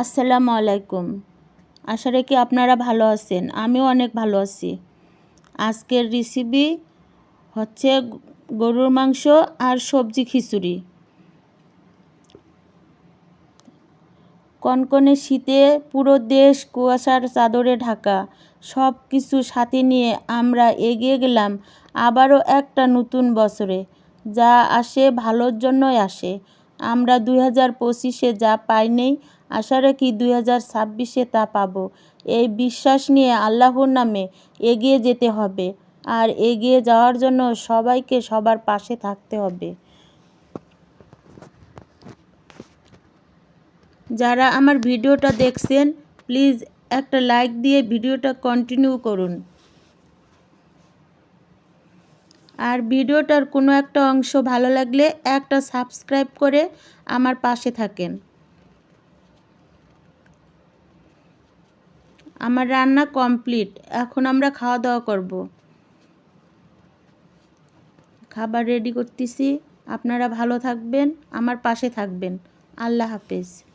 আসসালামু আলাইকুম। আশা রাখি আপনারা ভালো আছেন। আমিও অনেক ভালো আছি। আজকের রেসিপি হচ্ছে গরুর মাংস আর সবজি খিচুড়ি। কনকনে শীতে পুরো দেশ কুয়াশার চাদরে ঢাকা। সব কিছু সাথে নিয়ে আমরা এগিয়ে গেলাম আবারও একটা নতুন বছরে। যা আসে ভালোর জন্যই আসে। আমরা দুই হাজার পঁচিশে যা পাইনি আশা রাখি দুই হাজার ছাব্বিশে তা পাব। এই বিশ্বাস নিয়ে আল্লাহর নামে এগিয়ে যেতে হবে আর এগিয়ে যাওয়ার জন্য সবাইকে সবার পাশে থাকতে হবে। যারা আমার ভিডিওটা দেখছেন, প্লিজ একটা লাইক দিয়ে ভিডিওটা কন্টিনিউ করুন। আর ভিডিওটার কোনো একটা অংশ ভালো লাগলে একটা সাবস্ক্রাইব করে আমার পাশে থাকেন। আমার রান্না কমপ্লিট, এখন আমরা খাওয়া দাওয়া করব। খাবার রেডি করতেছি, আপনারা ভালো থাকবেন, আমার পাশে থাকবেন। আল্লাহ হাফেজ।